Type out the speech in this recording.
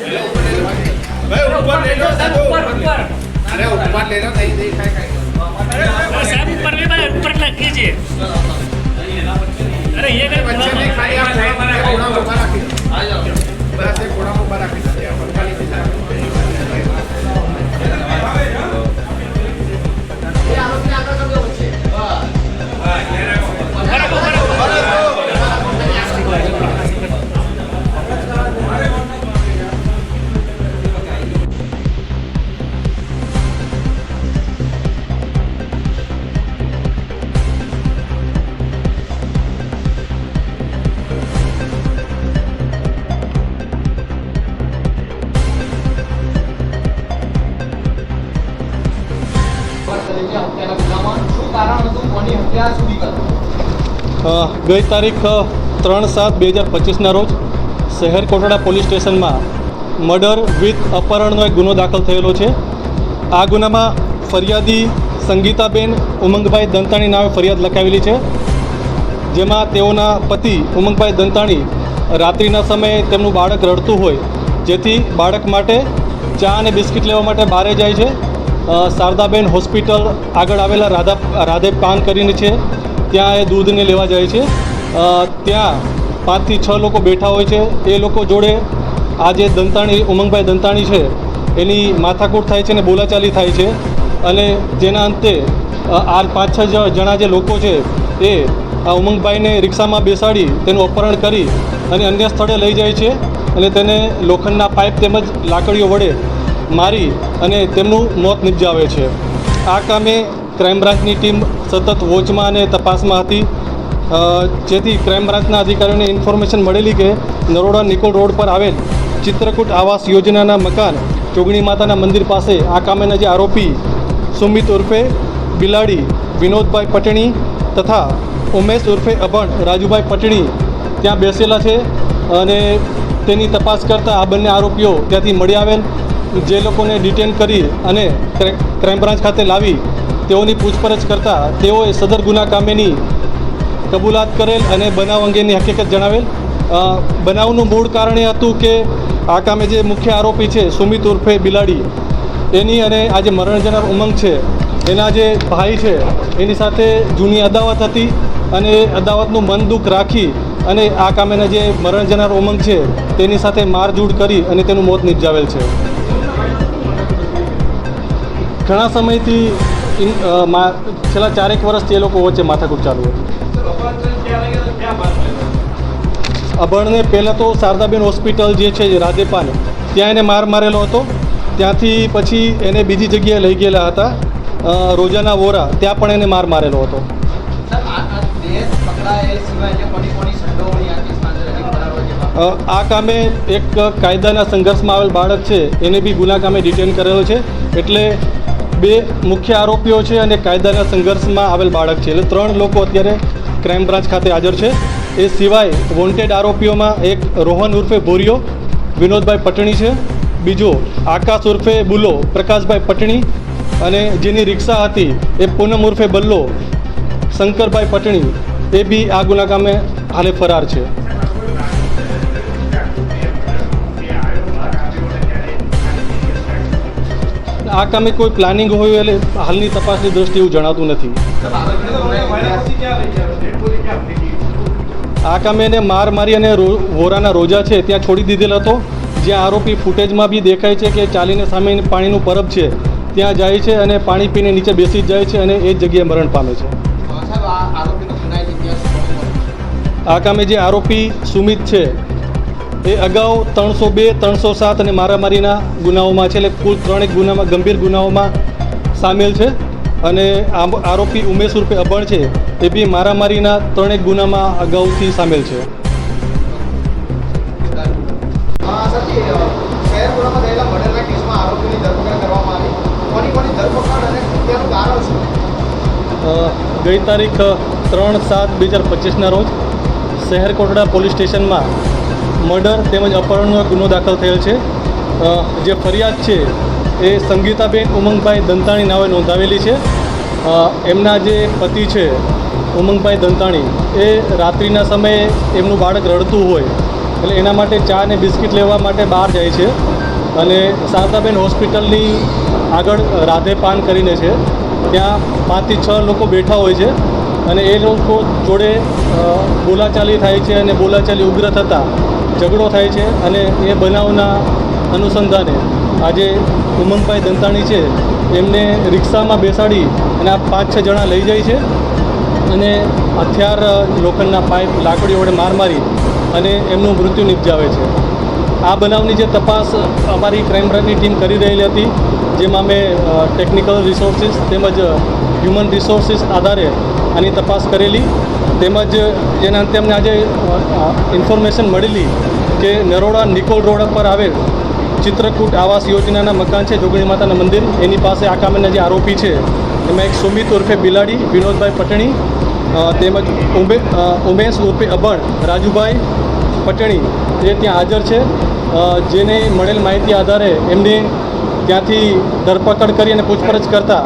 ભાઈ ઉપર ઉપર અરે ઉપર લઈ લો નહીં દેખાય કાંઈ ગઈ તારીખ ત્રણ સાત બે હજાર પચીસના રોજ શહેર કોટડા પોલીસ સ્ટેશનમાં મર્ડર વિથ અપહરણનો એક ગુનો દાખલ થયેલો છે. આ ગુનામાં ફરિયાદી સંગીતાબેન, ઉમંગભાઈ દંતાણી નામે ફરિયાદ લખાવેલી છે. જેમાં તેઓના પતિ ઉમંગભાઈ દંતાણી રાત્રિના સમયે તેમનું બાળક રડતું હોય, જેથી બાળક માટે ચા અને બિસ્કિટ લેવા માટે બહારે જાય છે. શારદાબેન હોસ્પિટલ આગળ આવેલા રાધા, રાધે પાન કરીને છે. ત્યાં એ દૂધને લેવા જાય છે. ત્યાં પાંચથી છ લોકો બેઠા હોય છે. એ લોકો જોડે આ જે દંતાણી, ઉમંગભાઈ દંતાણી છે, એની માથાકૂટ થાય છે અને બોલાચાલી થાય છે. અને જેના અંતે આ પાંચ છ જણા જે લોકો છે, એ આ ઉમંગભાઈને રિક્ષામાં બેસાડી તેનું અપહરણ કરી અને અન્ય સ્થળે લઈ જાય છે. અને તેને લોખંડના પાઇપ તેમજ લાકડીઓ વડે મારી અને તેમનું મોત નિપજાવે છે. આ કામે ક્રાઇમ બ્રાન્ચની ટીમ સતત વોચમાં અને તપાસમાં હતી. જેથી ક્રાઇમ બ્રાન્ચના અધિકારીઓને ઇન્ફોર્મેશન મળેલી કે નરોડા નિકોલ રોડ પર આવેલ ચિત્રકૂટ આવાસ યોજનાના મકાન ચોગણી માતાના મંદિર પાસે આ કામેના જે આરોપી સુમિત ઉર્ફે બિલાડી, વિનોદભાઈ પટણી તથા ઉમેશ ઉર્ફે અભણ, રાજુભાઈ પટણી ત્યાં બેસેલા છે અને તેની તપાસ કરતાં આ બંને આરોપીઓ ત્યાંથી મળી આવેલ. જે લોકોને ડિટેન કરી અને ક્રા- ક્રાઇમ બ્રાન્ચ ખાતે લાવી, તેઓની પૂછપરછ કરતાં તેઓએ સદર ગુના કામેની કબૂલાત કરેલ અને બનાવ અંગેની હકીકત જણાવેલ. બનાવનું મૂળ કારણ એ હતું કે આ કામે જે મુખ્ય આરોપી છે, સુમિત ઉર્ફે બિલાડી, એની અને આ જે મરણ જનાર ઉમંગ છે, એના જે ભાઈ છે, એની સાથે જૂની અદાવત હતી અને એ અદાવતનું મન દુઃખ રાખી અને આ કામેના જે મરણ જનાર ઉમંગ છે, તેની સાથે મારઝૂડ કરી અને તેનું મોત નિપજાવેલ છે. ઘણા સમયથી છેલ્લા ચારેક વર્ષથી એ લોકો વચ્ચે માથાકૂટ ચાલુ હતી. અભણને પહેલાં તો શારદાબેન હોસ્પિટલ જે છે રાજેપાને ત્યાં એને માર મારેલો હતો. ત્યાંથી પછી એને બીજી જગ્યાએ લઈ ગયેલા હતા રોજાના વોરા, ત્યાં પણ એને માર મારેલો હતો. આ કામે એક કાયદાના સંઘર્ષમાં આવેલ બાળક છે, એને બી ગુના કામે ડિટેન કરેલો છે. એટલે બે મુખ્ય આરોપીઓ છે અને કાયદાના સંઘર્ષમાં આવેલ બાળક છે. એટલે ત્રણ લોકો અત્યારે ક્રાઇમ બ્રાન્ચ ખાતે હાજર છે. એ સિવાય વોન્ટેડ આરોપીઓમાં એક રોહન ઉર્ફે ભોરિયો, વિનોદભાઈ પટણી છે. બીજો આકાશ ઉર્ફે બુલો, પ્રકાશભાઈ પટણી અને જેની રિક્ષા હતી એ પૂનમ ઉર્ફે બલ્લો, શંકરભાઈ પટણી, એ બી આ ગુના કામે હાલે ફરાર છે. આ કામે કોઈ પ્લાનિંગ હોય એટલે હાલની તપાસની દ્રષ્ટિએ એવું જણાતું નથી. આ કામે એને માર મારી અને વોરાના રોજા છે ત્યાં છોડી દીધેલ હતો. જ્યાં આરોપી ફૂટેજમાં બી દેખાય છે કે ચાલીને સામે પાણીનું પરબ છે. ત્યાં જાય છે અને પાણી પીને નીચે બેસી જાય છે અને એ જ જગ્યાએ મરણ પામે છે? આ કામે જે આરોપી સુમિત છે એ અગાઉ ત્રણસો બે ત્રણસો સાત અને મારામારીના ગુનાઓમાં છે એટલે કુલ ત્રણેક ગુનામાં ગંભીર ગુનાઓમાં સામેલ છે. અને આરોપી ઉમેશ રૂપે અભણ છે એ બી મારામારીના ત્રણેક ગુનામાં અગાઉથી સામેલ છે. ગઈ તારીખ ત્રણ સાત બે હજાર પચીસના રોજ શહેર કોટડા પોલીસ સ્ટેશનમાં મર્ડર તેમજ અપહરણનો ગુનો દાખલ થયેલ છે. જે ફરિયાદ છે એ સંગીતાબેન ઉમંગભાઈ દંતાણી નામે નોંધાવેલી છે. એમના જે પતિ છે ઉમંગભાઈ દંતાણી એ રાત્રિના સમયે એમનું બાળક રડતું હોય એટલે એના માટે ચા અને બિસ્કિટ લેવા માટે બહાર જાય છે અને શારદાબેન હોસ્પિટલની આગળ રાધે પાન કરીને છે. ત્યાં પાંચથી છ લોકો બેઠા હોય છે અને એ લોકો જોડે બોલાચાલી થાય છે અને બોલાચાલી ઉગ્ર થતાં ઝઘડો થાય છે અને એ બનાવના અનુસંધાને આજે ઉમંગભાઈ દંતાણી છે, એમને રિક્ષામાં બેસાડી અને આ પાંચ છ જણા લઈ જાય છે અને હથિયાર લોખંડના પાઇપ લાકડીઓ વડે માર મારી અને એમનું મૃત્યુ નિપજાવે છે. આ બનાવની જે તપાસ અમારી ક્રાઇમ બ્રાન્ચની ટીમ કરી રહેલી હતી. જેમાં અમે ટેકનિકલ રિસોર્સિસ તેમજ હ્યુમન રિસોર્સિસ આધારે આની તપાસ કરેલી. તેમજ, જેના અંતે અમને આજે ઇન્ફોર્મેશન મળેલી કે નરોડા નિકોલ રોડ પર આવેલ ચિત્રકૂટ આવાસ યોજનાના મકાન છે, જોગણી માતાના મંદિર. એની પાસે આ કામના જે આરોપી છે, એમાં એક સુમિત ઉર્ફે બિલાડી, વિનોદભાઈ પટણી તેમજ ઉમે ઉમેશ ઉર્ફે અભણ, રાજુભાઈ પટણી એ ત્યાં હાજર છે. જેને મળેલ માહિતી આધારે એમની ત્યાંથી ધરપકડ કરી અને પૂછપરછ કરતા.